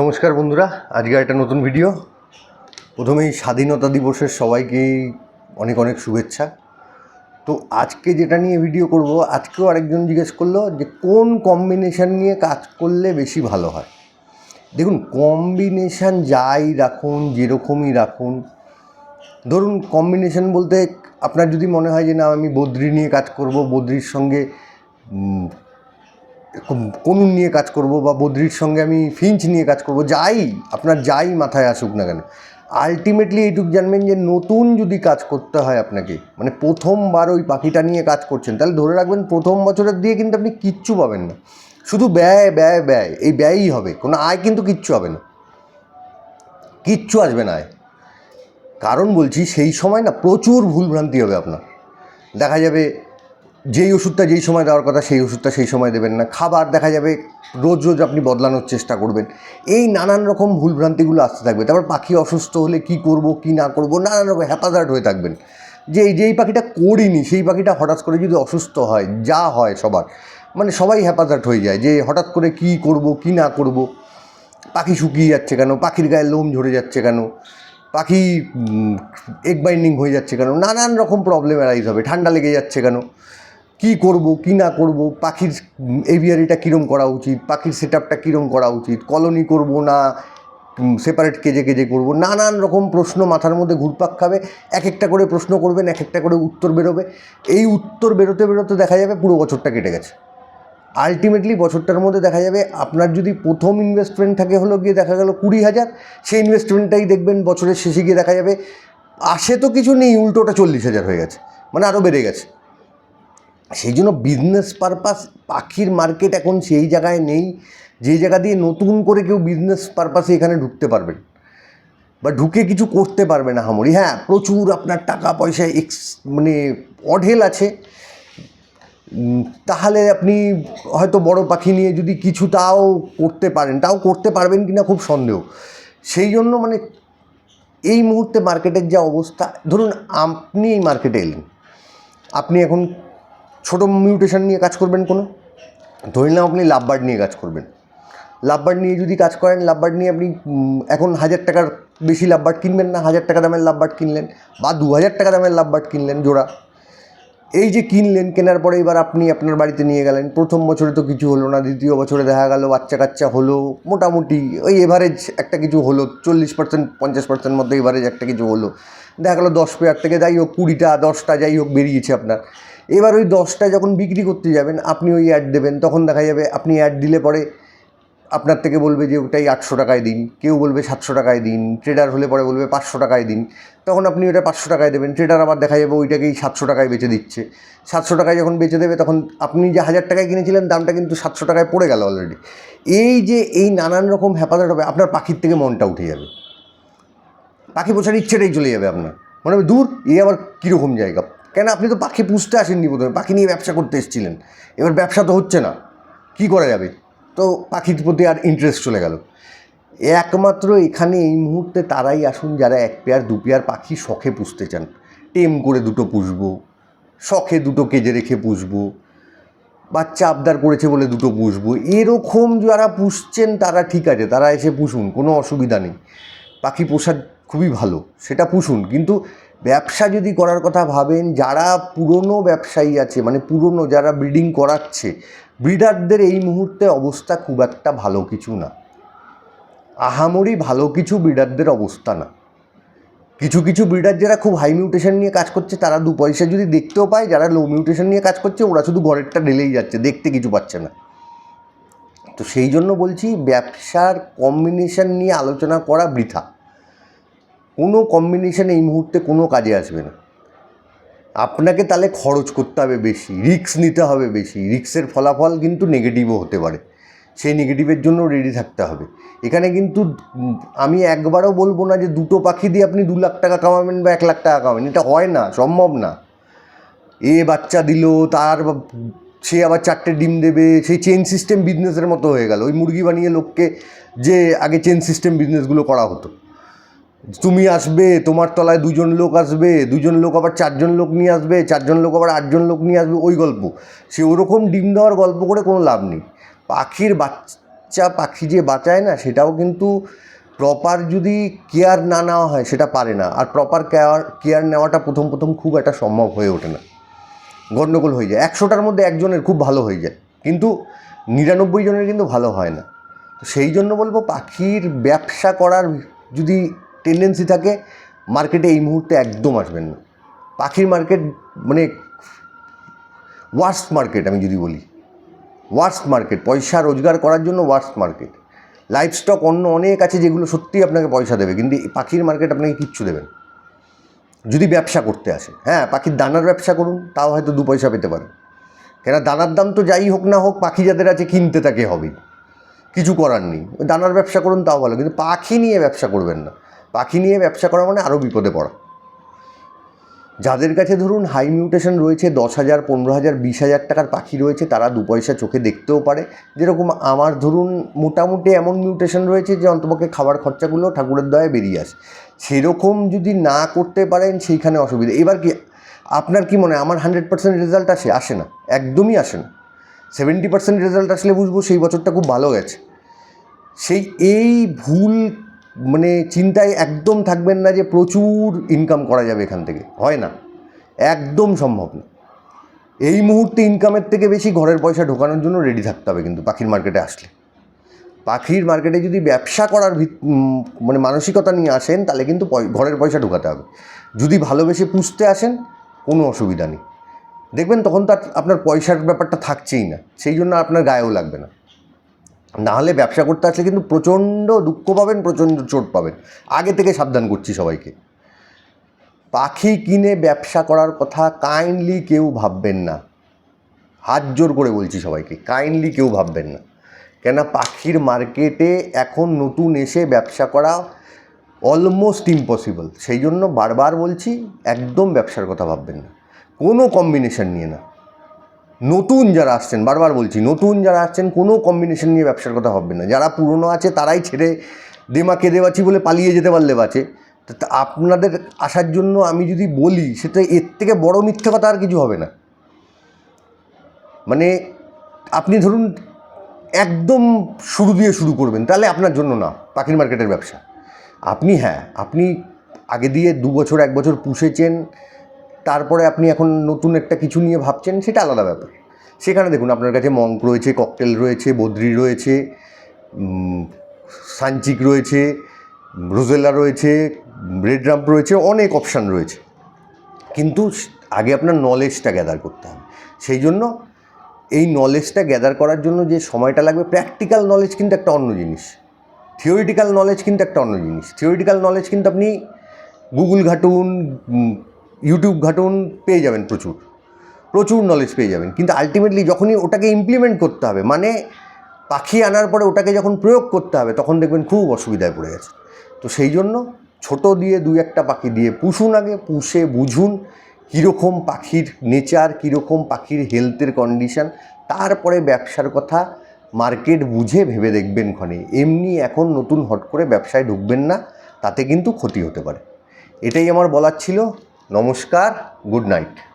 নমস্কার বন্ধুরা, আজকে একটা নতুন ভিডিও প্রথমেই স্বাধীনতা দিবসের সবাইকেই অনেক অনেক শুভেচ্ছা। তো আজকে যেটা নিয়ে ভিডিও করব, আজকেও আরেকজন জিজ্ঞেস করল যে, কোন কম্বিনেশান নিয়ে কাজ করলে বেশি ভালো হয়? দেখুন কম্বিনেশান যাই রাখুন, যেরকমই রাখুন। ধরুন কম্বিনেশন বলতে আপনার যদি মনে হয় যে, না, আমি বদ্রি নিয়ে কাজ করব, বদ্রির সঙ্গে কনুন নিয়ে কাজ করব বা বদ্রির সঙ্গে আমি ফিঞ্চ নিয়ে কাজ করব, যাই, আপনার যাই মাথায় আসুক না কেন। আলটিমেটলি এইটুকু জানবেন যে নতুন যদি কাজ করতে হয় আপনাকে মানে প্রথমবার ওই পাখিটা নিয়ে কাজ করছেন, তাহলে ধরে রাখবেন প্রথম বছরের দিয়ে কিন্তু আপনি কিচ্ছু পাবেন না। শুধু ব্যয় ব্যয় ব্যয়, এই ব্যয়ই হবে, কোনো আয় কিন্তু কিচ্ছু হবে না। কিচ্ছু আসবে না আয়। কারণ বলছি, সেই সময় না প্রচুর ভুলভ্রান্তি হবে আপনার। দেখা যাবে যেই ওষুধটা যেই সময় দেওয়ার কথা সেই ওষুধটা সেই সময় দেবেন না। খাবার দেখা যাবে রোজ রোজ আপনি বদলানোর চেষ্টা করবেন। এই নানান রকম ভুলভ্রান্তিগুলো আসতে থাকবে। তারপর পাখি অসুস্থ হলে কি করব, কি না করব, নানান রকম হ্যাপাজার্ট হয়ে থাকবেন। যে এই যেই পাখিটা করিনি, সেই পাখিটা হঠাৎ করে যদি অসুস্থ হয়, যা হয় সবার মানে সবাই হ্যাপাজার্ট হয়ে যায় যে হঠাৎ করে কি করব, কি না করব। পাখি শুকিয়ে যাচ্ছে কেন? পাখির গায়ে লোম ঝরে যাচ্ছে কেন? পাখি এগ বাইন্ডিং হয়ে যাচ্ছে কেন? নানান রকম প্রবলেম অ্যারাইজ হবে। ঠান্ডা লেগে যাচ্ছে কেন? কি করব, কি না করব, পাখির এভিয়ারিটা কীরম করা উচিত, পাখির সেট আপটা কীরম করা উচিত কলোনি করব না সেপারেট কেজে কেজে করব, নানান রকম প্রশ্ন মাথার মধ্যে ঘুরপাক খাবে, এক একটা করে প্রশ্ন করবেন, এক একটা করে উত্তর বেরোবে, এই উত্তর বেরোতে বেরোতে দেখা যাবে পুরো বছরটা কেটে গেছে। আলটিমেটলি বছরটার মধ্যে দেখা যাবে আপনার যদি প্রথম ইনভেস্টমেন্ট থাকে হলো গিয়ে দেখা গেল কুড়ি হাজার, সেই ইনভেস্টমেন্টটাই দেখবেন বছরের শেষে গিয়ে দেখা যাবে, আসে তো কিছু নেই, উল্টোটা চল্লিশ হাজার হয়ে গেছে মানে আরও বেড়ে গেছে। সেই জন্য বিজনেস পারপাস পাখির মার্কেট এখন সেই জায়গায় নেই যেই জায়গা দিয়ে নতুন করে কেউ বিজনেস পারপাসে এখানে ঢুকতে পারবেন বা ঢুকে কিছু করতে পারবে না হামরি। হ্যাঁ প্রচুর আপনার টাকা পয়সা এক্স মানে অঢেল আছে। তাহলে আপনি হয়তো বড় পাখি নিয়ে যদি কিছু তাও করতে পারেন, তাও করতে পারবেন কি না খুব সন্দেহ। সেই জন্য মানে এই মুহূর্তে মার্কেটের যা অবস্থা, ধরুন আপনি এই মার্কেটে এলেন। আপনি এখন ছোটো মিউটেশন নিয়ে কাজ করবেন কোনো? ধরে নিলাম আপনি লাভবার্ড নিয়ে কাজ করবেন। লাভবার্ড নিয়ে যদি কাজ করেন লাভবার্ড নিয়ে আপনি এখন হাজার টাকার বেশি লাভবার্ড কিনবেন না, হাজার টাকা দামের লাভবার্ড কিনলেন বা দু হাজার টাকা দামের লাভবার্ড কিনলেন জোড়া। এই যে কিনলেন, কেনার পরে এবার আপনি আপনার বাড়িতে নিয়ে গেলেন। প্রথম বছরে তো কিছু হলো না, দ্বিতীয় বছরে দেখা গেল বাচ্চা কাচ্চা হলো, মোটামুটি ওই এভারেজ একটা কিছু হলো, চল্লিশ পার্সেন্ট পঞ্চাশ পার্সেন্ট মধ্যে এভারেজ একটা কিছু হলো। দেখা গেলো দশ পেয়ার থেকে যাই হোক, কুড়িটা, দশটা যাই হোক, বেরিয়েছে আপনার। এবার ওই দশটা যখন বিক্রি করতে যাবেন, আপনি ওই অ্যাড দেবেন, তখন দেখা যাবে আপনি অ্যাড দিলে পরে আপনার থেকে বলবে যে ওটাই আটশো টাকায় দিন, কেউ বলবে সাতশো টাকায় দিন ট্রেডার হলে পরে বলবে পাঁচশো টাকায় দিন, তখন আপনি ওটা পাঁচশো টাকায় দেবেন ট্রেডার আবার দেখা যাবে ওইটাকেই সাতশো টাকায় বেচে দিচ্ছে। সাতশো টাকায় যখন বেচে দেবে, তখন আপনি যে হাজার টাকায় কিনেছিলেন, দামটা কিন্তু সাতশো টাকায় পড়ে গেল অলরেডি এই যে এই নানান রকম হেফাজত হবে, আপনার পাখির থেকে মনটা উঠে যাবে। পাখি পোষার ইচ্ছেটাই চলে যাবে আপনার। মনে হবে, দূর এই আবার কীরকম জায়গা? কেন আপনি তো পাখি পুষতে আসেননি প্রথমে পাখি নিয়ে ব্যবসা করতে এসেছিলেন। এবার ব্যবসা তো হচ্ছে না। কি করা যাবে? তো পাখির প্রতি আর ইন্টারেস্ট চলে গেল। একমাত্র এখানে এই মুহূর্তে তারাই আসুন যারা এক পেয়ার, দু পেয়ার পাখি শখে পুষতে চান। টেম করে দুটো পুষবো, শখে দুটো কেজে রেখে পুষবো বাচ্চা আবদার করেছে বলে দুটো পুষবো। এরকম যারা পুষছেন তারা ঠিক আছে, তারা এসে পুষুন, কোনো অসুবিধা নেই। পাখি পোষা খুবই ভালো, সেটা পুষুন। কিন্তু ব্যবসা যদি করার কথা ভাবেন, যারা পুরনো ব্যবসায়ী আছে মানে পুরনো যারা ব্রিডিং করাচ্ছে ব্রিডারদের এই মুহূর্তে অবস্থা খুব একটা ভালো কিছু না। আহামরি ভালো কিছু ব্রিডারদের অবস্থা না। কিছু কিছু ব্রিডার যারা খুব হাই মিউটেশন নিয়ে কাজ করছে, তারা দু পয়সা যদি দেখতেও পায়, যারা লো মিউটেশন নিয়ে কাজ করছে, ওরা শুধু ঘরেরটা ঢেলেই যাচ্ছে, দেখতে কিছু পাচ্ছে না। তো সেই জন্য বলছি, ব্যবসার কম্বিনেশন নিয়ে আলোচনা করা বৃথা। কোনো কম্বিনেশান এই মুহূর্তে কোনো কাজে আসবে না। আপনাকে তাহলে খরচ করতে হবে বেশি রিস্ক নিতে হবে বেশি রিক্সের ফলাফল কিন্তু নেগেটিভও হতে পারে। সেই নেগেটিভের জন্য রেডি থাকতে হবে। এখানে কিন্তু আমি একবারও বলব না যে দুটো পাখি দিয়ে আপনি দু লাখ টাকা কামাবেন বা এক লাখ টাকা কামাবেন, এটা হয় না, সম্ভব না। এ বাচ্চা দিল, তার সে আবার চারটে ডিম দেবে, সেই চেন সিস্টেম বিজনেসের মতো হয়ে গেল। ওই মুরগি বানিয়ে লোককে যে আগে চেন সিস্টেম বিজনেসগুলো করা হতো। তুমি আসবে, তোমার তলায় দুজন লোক আসবে, দুজন লোক আবার চারজন লোক নিয়ে আসবে, চারজন লোক আবার আটজন লোক নিয়ে আসবে, ওই গল্প। সে ওরকম ডিম দেওয়ার গল্প করে কোনো লাভ নেই। পাখির বাচ্চা পাখি যে বাঁচায় না, সেটাও কিন্তু প্রপার যদি কেয়ার না নেওয়া হয়, সেটা পারে না। আর প্রপার কেয়ার কেয়ার নেওয়াটা প্রথম প্রথম খুব একটা সম্ভব হয়ে ওঠে না। গণ্ডগোল হয়ে যায়। একশোটার মধ্যে একজনের খুব ভালো হয়ে যায়। কিন্তু নিরানব্বই জনের কিন্তু ভালো হয় না। সেই জন্য বলব পাখির ব্যবসা করার যদি টেন্ডেন্সি থাকে মার্কেটে এই মুহূর্তে একদম আসবেন না। পাখির মার্কেট মানে ওয়ার্স্ট মার্কেট আমি যদি বলি। ওয়ার্স্ট মার্কেট পয়সা রোজগার করার জন্য ওয়ার্স্ট মার্কেট লাইফ স্টক অন্য অনেক আছে যেগুলো সত্যিই আপনাকে পয়সা দেবে, কিন্তু পাখির মার্কেট আপনাকে কিচ্ছু দেবেন যদি ব্যবসা করতে আসে হ্যাঁ পাখির দানার ব্যবসা করুন, তাও হয়তো দু পয়সা পেতে পারেন। কেন দানার দাম তো যাই হোক না হোক, পাখি যাদের আছে কিনতে তাকে হবেই কিছু করার নেই। দানার ব্যবসা করুন, তাও ভালো, কিন্তু পাখি নিয়ে ব্যবসা করবেন না। পাখি নিয়ে ব্যবসা করা মানে আরও বিপদে পড়া। যাদের কাছে ধরুন হাই মিউটেশন রয়েছে, দশ হাজার, পনেরো হাজার, বিশ হাজার টাকার পাখি রয়েছে, তারা দু পয়সা চোখে দেখতেও পারে। যেরকম আমার ধরুন মোটামুটি এমন মিউটেশন রয়েছে যে অন্তপক্ষে খাবার খরচাগুলো ঠাকুরের দয়ায় বেরিয়ে আসে। সেরকম যদি না করতে পারেন সেইখানে অসুবিধা। এবার কি আপনার কি মনে হয়? আমার হান্ড্রেড পার্সেন্ট রেজাল্ট আসে? আসে না। একদমই আসে না। সেভেন্টি পার্সেন্ট রেজাল্ট আসলে বুঝব সেই বছরটা খুব ভালো গেছে। সেই এই ভুল মানে চিন্তায় একদম থাকবেন না যে প্রচুর ইনকাম করা যাবে এখান থেকে। হয় না। একদম সম্ভব না। এই মুহূর্তে ইনকামের থেকে বেশি ঘরের পয়সা ঢোকানোর জন্য রেডি থাকতে হবে কিন্তু পাখির মার্কেটে আসলে। পাখির মার্কেটে যদি ব্যবসা করার মানে মানসিকতা নিয়ে আসেন, তাহলে কিন্তু ঘরের পয়সা ঢোকাতে হবে। যদি ভালোবেসে পুষতে আসেন, কোনো অসুবিধা নেই। দেখবেন তখন তো আপনার পয়সার ব্যাপারটা থাকছেই না। সেই জন্য আপনার গায়েও লাগবে না। নাহলে ব্যবসা করতে আসলে কিন্তু প্রচণ্ড দুঃখ পাবেন, প্রচণ্ড চোট পাবেন। আগে থেকে সাবধান করছি সবাইকে। পাখি কিনে ব্যবসা করার কথা কাইন্ডলি কেউ ভাববেন না। হাত জোর করে বলছি সবাইকে, কাইন্ডলি কেউ ভাববেন না। কেন পাখির মার্কেটে এখন নতুন এসে ব্যবসা করা অলমোস্ট ইম্পসিবল সেই জন্য বারবার বলছি, একদম ব্যবসার কথা ভাববেন না। কোনো কম্বিনেশন নিয়ে না। নতুন যারা আসছেন, বারবার বলছি, নতুন যারা আসছেন, কোনো কম্বিনেশন নিয়ে ব্যবসার কথা ভাববেন না। যারা পুরনো আছে, তারাই ছেড়ে দেমা কেঁদে বাঁচি বলে পালিয়ে যেতে পারলে বাঁচে। তা আপনাদের আসার জন্য আমি যদি বলি, সেটা এর থেকে বড় মিথ্যে কথা আর কিছু হবে না। মানে আপনি ধরুন একদম শুরু দিয়ে শুরু করবেন, তাহলে আপনার জন্য না, পাখির মার্কেটের ব্যবসা। আপনি হ্যাঁ আপনি আগে দিয়ে দু বছর, এক বছর পুষেছেন তারপরে আপনি এখন নতুন একটা কিছু নিয়ে ভাবছেন সেটা আলাদা ব্যাপার। সেখানে দেখুন আপনার কাছে মঙ্ক রয়েছে ককটেল রয়েছে বদ্রি রয়েছে উম, সানচিক রয়েছে রোজেলা রয়েছে রেড রাম্প রয়েছে অনেক অপশান রয়েছে। কিন্তু আগে আপনার নলেজটা গ্যাদার করতে হবে। সেই জন্য এই নলেজটা গ্যাদার করার জন্য যে সময়টা লাগবে প্র্যাকটিক্যাল নলেজ কিন্তু একটা অন্য জিনিস। থিওরিটিক্যাল নলেজ কিন্তু একটা অন্য জিনিস। থিওরিটিক্যাল নলেজ কিন্তু আপনি গুগল ঘাটুন ইউটিউব ঘাটুন পেয়ে যাবেন প্রচুর। প্রচুর নলেজ পেয়ে যাবেন। কিন্তু আলটিমেটলি যখনই ওটাকে ইমপ্লিমেন্ট করতে হবে মানে পাখি আনার পরে ওটাকে যখন প্রয়োগ করতে হবে, তখন দেখবেন খুব অসুবিধায় পড়ে গেছে। তো সেই জন্য ছোট দিয়ে দুই একটা পাখি দিয়ে পুষুন আগে, পুষে বুঝুন কীরকম পাখির নেচার কীরকম পাখির হেলথের কন্ডিশন তারপরে ব্যবসার কথা মার্কেট বুঝে ভেবে দেখবেন ক্ষণে। এমনি এখন নতুন হট করে ব্যবসায় ঢুকবেন না, তাতে কিন্তু ক্ষতি হতে পারে। এটাই আমার বলার ছিল। নমস্কার গুড নাইট।